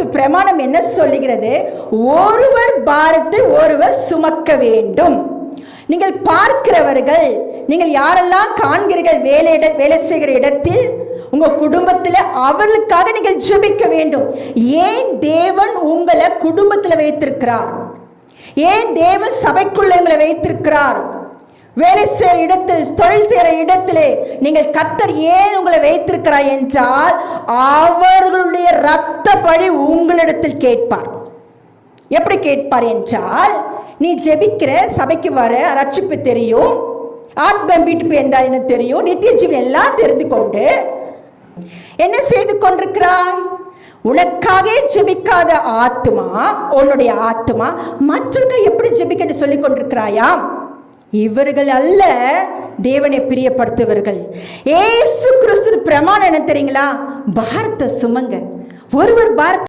கிறிஸ்து பிரமாணம் என்ன சொல்லுகிறது? ஒருவர் பாரத்தை ஒருவர் சுமக்க வேண்டும். நீங்கள் பார்க்கிறவர்கள் நீங்கள் யாரெல்லாம் காண்கிறீர்கள் வேலை இட வேலை செய்கிற இடத்தில் உங்க குடும்பத்துல அவர்களுக்காக நீங்கள் ஜெபிக்க வேண்டும். ஏன் தேவன் உங்களை குடும்பத்துல வைத்திருக்கிறார்? ஏன் தேவன் சபைக்குள்ள உங்களை வைத்திருக்கிறார்? வேலை செய்கிற இடத்தில் தொழில் செய்கிற இடத்திலே நீங்கள் கத்தர் ஏன் உங்களை வைத்திருக்கிறார் என்றால் அவர்களுடைய இரத்த பழி உங்களிடத்தில் கேட்பார். எப்படி கேட்பார் என்றால் நீ ஜெபிக்கிற சபைக்கு வர ரட்சிப்பு தெரியும் ஆத்ம மீட்பு என்றால் என்ன தெரியும் நித்திய ஜீவன் எல்லாம் தெரிந்து கொண்டு என்ன செய்து கொண்டிருக்கிறாய்? உனக்காக ஜெபிக்காத ஆத்மா உன்னுடைய ஆத்மா மற்றவங்க எப்படி ஜெபிக்கன்னு சொல்லி கொண்டிருக்கிறாயாம்? இவர்கள் அல்ல தேவனை பிரியப்படுத்துவர்கள். ஏசு கிறிஸ்து பிரமாணம் என்ன தெரியுங்களா? பாரத சுமங்க. ஒருவர் பாரத்